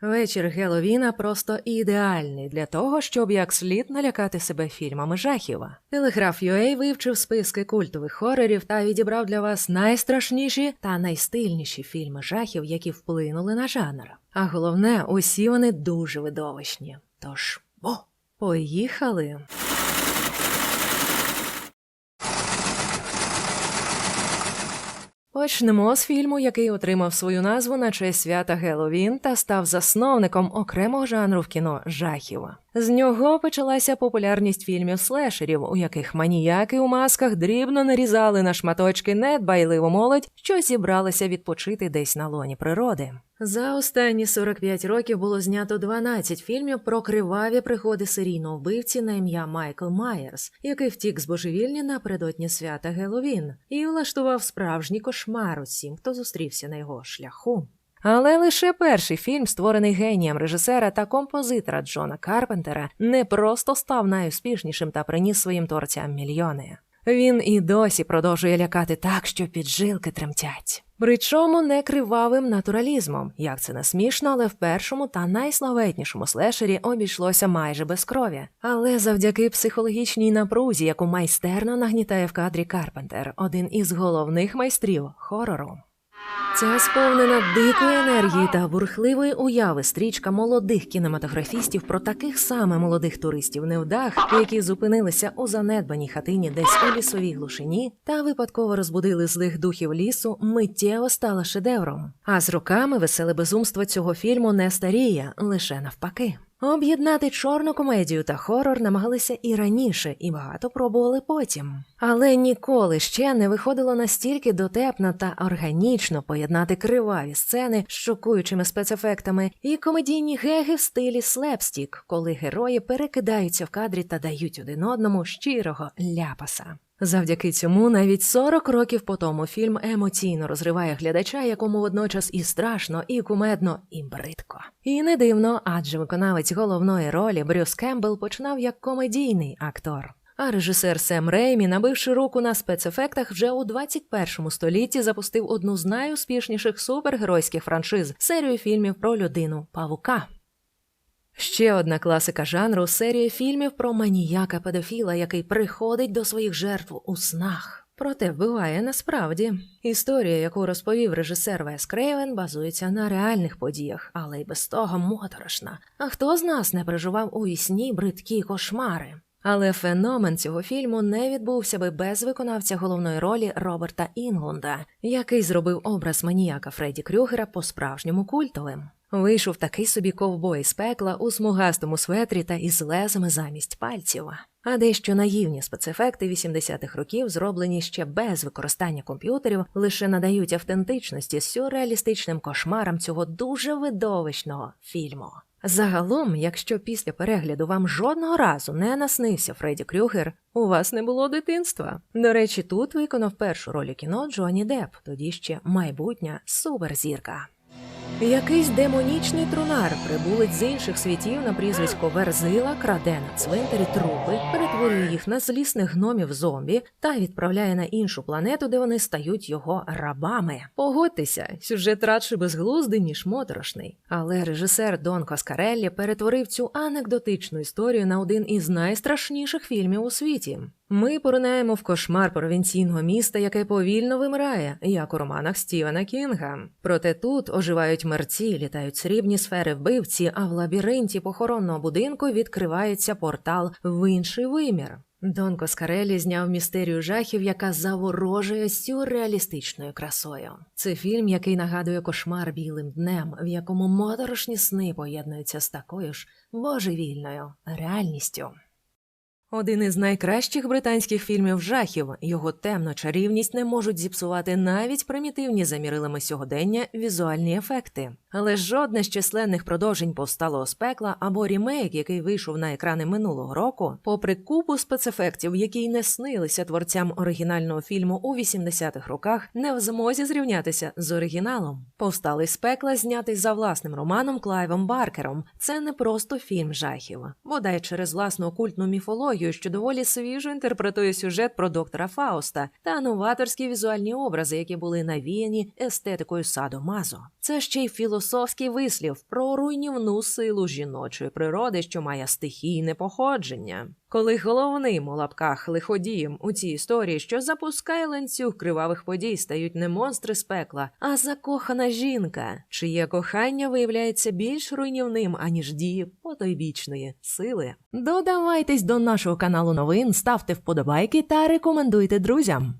Вечір Геловіна просто ідеальний для того, щоб як слід налякати себе фільмами жахів. Телеграф UA вивчив списки культових хорорів та відібрав для вас найстрашніші та найстильніші фільми жахів, які вплинули на жанр. А головне, усі вони дуже видовищні. Тож, бо, поїхали. Почнемо з фільму, який отримав свою назву на честь свята Геловін та став засновником окремого жанру в кіно жахів. З нього почалася популярність фільмів слешерів, у яких маніяки у масках дрібно нарізали на шматочки недбайливу молодь, що зібралися відпочити десь на лоні природи. За останні 45 років було знято 12 фільмів про криваві пригоди серійного вбивці на ім'я Майкл Майерс, який втік з божевільні напередодні свята Геловін і влаштував справжній кошмар усім, хто зустрівся на його шляху. Але лише перший фільм, створений генієм режисера та композитора Джона Карпентера, не просто став найуспішнішим та приніс своїм творцям мільйони. Він і досі продовжує лякати так, що піджилки тремтять. Причому не кривавим натуралізмом, як це не смішно, але в першому та найславетнішому слешері обійшлося майже без крові. Але завдяки психологічній напрузі, яку майстерно нагнітає в кадрі Карпентер, один із головних майстрів хорору. Ця сповнена дикої енергії та бурхливої уяви стрічка молодих кінематографістів про таких саме молодих туристів невдах, які зупинилися у занедбаній хатині десь у лісовій глушині та випадково розбудили злих духів лісу, миттєво стала шедевром. А з роками веселе безумство цього фільму не старіє, лише навпаки. Об'єднати чорну комедію та хорор намагалися і раніше, і багато пробували потім. Але ніколи ще не виходило настільки дотепно та органічно поєднати криваві сцени з шокуючими спецефектами і комедійні геги в стилі слепстік, коли герої перекидаються в кадрі та дають один одному щирого ляпаса. Завдяки цьому навіть 40 років по тому фільм емоційно розриває глядача, якому водночас і страшно, і кумедно, і бридко. І не дивно, адже виконавець головної ролі Брюс Кембл починав як комедійний актор. А режисер Сем Реймі, набивши руку на спецефектах, вже у 21 столітті запустив одну з найуспішніших супергеройських франшиз серію фільмів про людину павука. Ще одна класика жанру серія фільмів про маніяка педофіла, який приходить до своїх жертв у снах. Проте вбиває насправді. Історія, яку розповів режисер Вес Крейвен, базується на реальних подіях, але й без того моторошна. А хто з нас не переживав у вісні бридкі кошмари? Але феномен цього фільму не відбувся би без виконавця головної ролі Роберта Інглунда, який зробив образ маніяка Фредді Крюгера по-справжньому культовим. Вийшов такий собі ковбой з пекла у смугастому светрі та із лезами замість пальців. А дещо наївні спецефекти 80-х років, зроблені ще без використання комп'ютерів, лише надають автентичності сюрреалістичним кошмарам цього дуже видовищного фільму. Загалом, якщо після перегляду вам жодного разу не наснився Фредді Крюгер, у вас не було дитинства. До речі, тут виконав першу роль кіно Джонні Депп, тоді ще майбутня суперзірка. Якийсь демонічний трунар, прибулець з інших світів на прізвисько Верзила, краде на цвинтарі трупи, перетворює їх на злісних гномів зомбі та відправляє на іншу планету, де вони стають його рабами. Погодьтеся, сюжет радше безглуздий, ніж моторошний. Але режисер Дон Коскареллі перетворив цю анекдотичну історію на один із найстрашніших фільмів у світі. Ми поринаємо в кошмар провінційного міста, яке повільно вимирає, як у романах Стівена Кінга. Проте тут оживають мерці, літають срібні сфери вбивці, а в лабіринті похоронного будинку відкривається портал в інший вимір. Дон Коскарелі зняв містерію жахів, яка заворожує сюрреалістичною красою. Це фільм, який нагадує кошмар білим днем, в якому моторошні сни поєднуються з такою ж божевільною реальністю. Один із найкращих британських фільмів жахів. Його темна чарівність не можуть зіпсувати навіть примітивні замірилими сьогодення візуальні ефекти. Але жодне з численних продовжень повсталого з пекла або рімейк, який вийшов на екрани минулого року, попри купу спецефектів, які й не снилися творцям оригінального фільму у 80-х роках, не в змозі зрівнятися з оригіналом. Повсталий з пекла, знятий за власним романом Клайвом Баркером. Це не просто фільм жахів, бодай через власну окультну міфологію, що доволі свіжо інтерпретує сюжет про доктора Фауста та новаторські візуальні образи, які були навіяні естетикою садо Мазо. Це ще й філософський вислів про руйнівну силу жіночої природи, що має стихійне походження. Коли головним у лапках лиходієм у цій історії, що запускає ланцюг кривавих подій, стають не монстри з пекла, а закохана жінка, чиє кохання виявляється більш руйнівним, аніж дії потойбічної сили. Додавайтесь до нашого каналу новин, ставте вподобайки та рекомендуйте друзям.